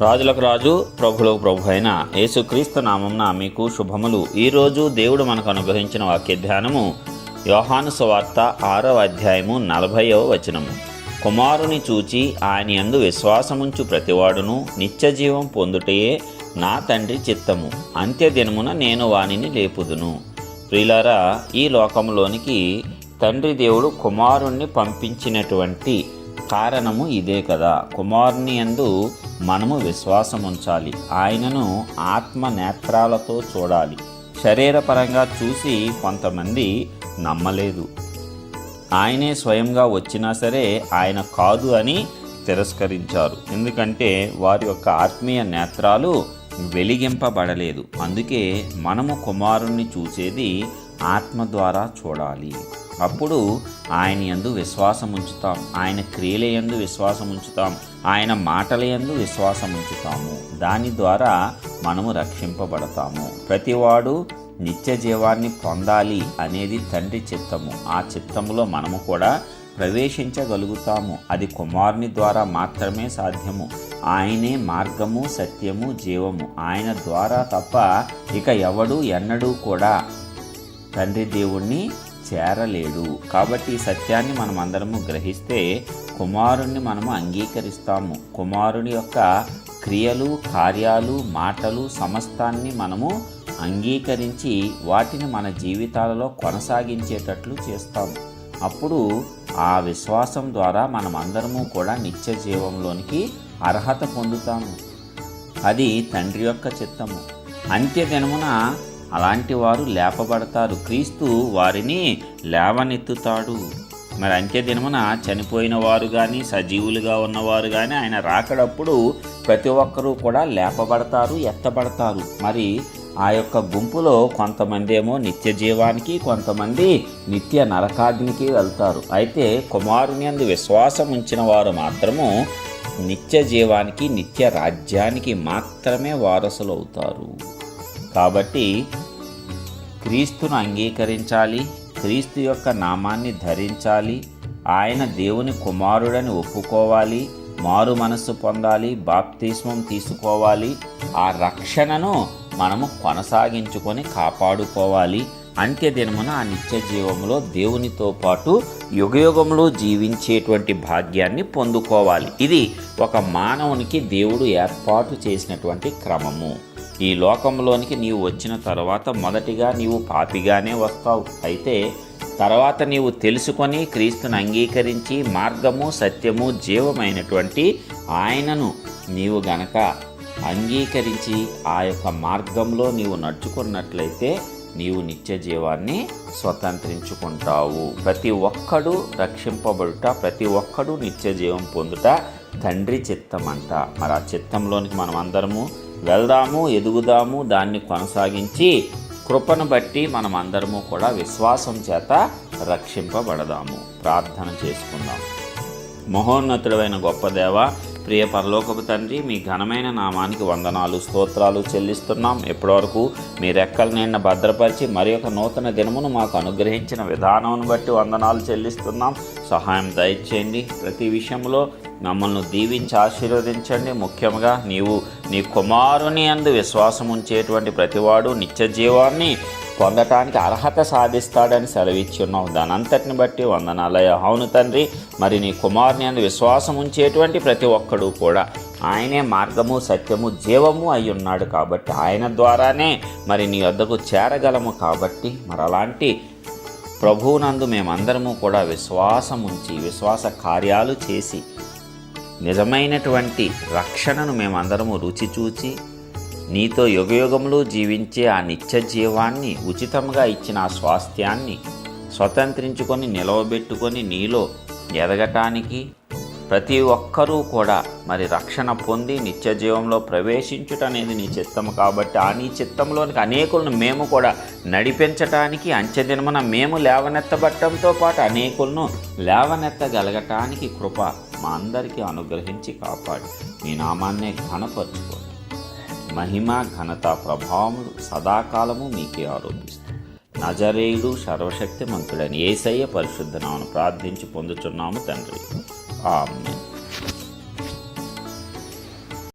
రాజులకు రాజు ప్రభులకు ప్రభు అయిన యేసుక్రీస్తు నామంన మీకు శుభములు. ఈరోజు దేవుడు మనకు అనుగ్రహించిన వాక్య ధ్యానము యోహాను సువార్త ఆరవ అధ్యాయము నలభైవ వచనము. కుమారుని చూచి ఆయన ఎందు విశ్వాసముంచు ప్రతివాడును నిత్యజీవం పొందుటయే నా తండ్రి చిత్తము. అంత్యదినమున నేను వానిని లేపుదును. ప్రియులారా ఈ లోకంలోనికి తండ్రి దేవుడు కుమారుణ్ణి పంపించినటువంటి కారణము ఇదే కదా. కుమారుని యందు మనము విశ్వాసం ఉంచాలి ఆయనను ఆత్మ నేత్రాలతో చూడాలి. శరీరపరంగా చూసి కొంతమంది నమ్మలేదు. ఆయనే స్వయంగా వచ్చినా సరే ఆయన కాదు అని తిరస్కరించారు. ఎందుకంటే వారి యొక్క ఆత్మీయ నేత్రాలు వెలిగింపబడలేదు. అందుకే మనము కుమారుణ్ణి చూసేది ఆత్మ ద్వారా చూడాలి. అప్పుడు ఆయన యందు విశ్వాసం ఉంచుతాం. ఆయన క్రియల ఎందు విశ్వాసం ఉంచుతాం. ఆయన మాటల యందు విశ్వాసం ఉంచుతాము. దాని ద్వారా మనము రక్షింపబడతాము. ప్రతివాడు నిత్య జీవాన్ని పొందాలి అనేది తండ్రి చిత్తము. ఆ చిత్తములో మనము కూడా ప్రవేశించగలుగుతాము. అది కుమారుని ద్వారా మాత్రమే సాధ్యము. ఆయనే మార్గము సత్యము జీవము. ఆయన ద్వారా తప్ప ఇక ఎవడు ఎన్నడూ కూడా తండ్రి దేవుణ్ణి చేరలేడు. కాబట్టి ఈ సత్యాన్ని మనం అందరము గ్రహిస్తే కుమారుణ్ణి మనము అంగీకరిస్తాము. కుమారుని యొక్క క్రియలు కార్యాలు మాటలు సమస్తాన్ని మనము అంగీకరించి వాటిని మన జీవితాలలో కొనసాగించేటట్లు చేస్తాము అప్పుడు ఆ విశ్వాసం ద్వారా మనం అందరము కూడా నిత్య జీవంలోనికి అర్హత పొందుతాము. అది తండ్రి యొక్క చిత్తము. అంత్యదినమున అలాంటి వారు లేపబడతారు. క్రీస్తు వారిని లేవనెత్తుతాడు. మరి అంత్యదినమున చనిపోయిన వారు కానీ సజీవులుగా ఉన్నవారు కానీ ఆయన రాకడప్పుడు ప్రతి ఒక్కరూ కూడా లేపబడతారు ఎత్తబడతారు. మరి ఆ యొక్క గుంపులో కొంతమంది ఏమో నిత్య జీవానికి కొంతమంది నిత్య నరకాగ్నికి వెళ్తారు. అయితే కుమారుని అందు విశ్వాసం ఉంచిన వారు మాత్రము నిత్య జీవానికి నిత్య రాజ్యానికి మాత్రమే వారసులు అవుతారు కాబట్టి క్రీస్తును అంగీకరించాలి క్రీస్తు యొక్క నామాన్ని ధరించాలి ఆయన దేవుని కుమారుడని ఒప్పుకోవాలి మారు మనస్సు పొందాలి బాప్తిస్మం తీసుకోవాలి ఆ రక్షణను మనము కొనసాగించుకొని కాపాడుకోవాలి. అంత్యదినమున ఆ నిత్య జీవంలో దేవునితో పాటు యుగయుగంలో జీవించేటువంటి భాగ్యాన్ని పొందుకోవాలి. ఇది ఒక మానవునికి దేవుడు ఏర్పాటు చేసినటువంటి క్రమము. ఈ లోకంలోనికి నీవు వచ్చిన తర్వాత మొదటిగా నీవు పాపిగానే వస్తావు. అయితే తర్వాత నీవు తెలుసుకొని క్రీస్తుని అంగీకరించి మార్గము సత్యము జీవమైనటువంటి ఆయనను నీవు గనక అంగీకరించి ఆ యొక్క మార్గంలో నీవు నడుచుకున్నట్లయితే నీవు నిత్య జీవాన్ని స్వతంత్రించుకుంటావు. ప్రతి ఒక్కడు రక్షింపబడుట ప్రతి ఒక్కడు నిత్య జీవం పొందుట తండ్రి చిత్తమంట. మరి ఆ చిత్తంలోనికి మనం అందరము వెళ్దాము ఎదుగుదాము దాన్ని కొనసాగించి కృపను బట్టి మనం అందరము కూడా విశ్వాసం చేత రక్షింపబడదాము. ప్రార్థన చేసుకుందాం. మహోన్నతుడైన గొప్ప దేవ ప్రియ పరలోకపు తండ్రి మీ ఘనమైన నామానికి వందనాలు స్తోత్రాలు చెల్లిస్తున్నాం. ఇప్పటివరకు మీ రెక్కలు నిన్న భద్రపరిచి మరి ఒక నూతన దినమును మాకు అనుగ్రహించిన విధానమును బట్టి వందనాలు చెల్లిస్తున్నాం. సహాయం దయచేయండి. ప్రతి విషయంలో మమ్మల్ని దీవించి ఆశీర్వదించండి. ముఖ్యంగా నీవు నీ కుమారుని అందు విశ్వాసం ఉంచేటువంటి ప్రతివాడు నిత్య జీవాన్ని పొందటానికి అర్హత సాధిస్తాడని సెలవిచ్చి ఉన్నావు దాని అంతటిని బట్టి వందనాలయ అవును తండ్రి. మరి నీ కుమారుని అందు విశ్వాసం ఉంచేటువంటి ప్రతి ఒక్కడు కూడా ఆయనే మార్గము సత్యము జీవము అయి ఉన్నాడు కాబట్టి ఆయన ద్వారానే మరి నీ వద్దకు చేరగలము కాబట్టి మరి అలాంటి ప్రభువునందు మేమందరము కూడా విశ్వాసం ఉంచి విశ్వాస కార్యాలు చేసి నిజమైనటువంటి రక్షణను మేమందరము రుచి చూచి నీతో యుగయుగములు జీవించే ఆ నిత్య జీవాన్ని ఉచితంగా ఇచ్చిన ఆ స్వాస్థ్యాన్ని స్వతంత్రించుకొని నిలవబెట్టుకొని నీలో ఎదగటానికి ప్రతి ఒక్కరూ కూడా మరి రక్షణ పొంది నిత్య జీవంలో ప్రవేశించుట అనేది నీ చిత్తము కాబట్టి ఆ నీ చిత్తంలోనికి అనేకులను మేము కూడా నడిపించటానికి అంచెదినమున మేము లేవనెత్తబట్టంతో పాటు అనేకులను లేవనెత్తగలగటానికి కృప మా అందరికీ అనుగ్రహించి కాపాడి. మీ నామాన్నే ఘనపరుచుకో. మహిమ ఘనత ప్రభావములు సదాకాలము మీకే ఆరోపిస్తూ. నజరేయుడు సర్వశక్తిమంతుడని ఏసయ్య పరిశుద్ధనామను ప్రార్థించి పొందుచున్నాము తండ్రి. ఆమె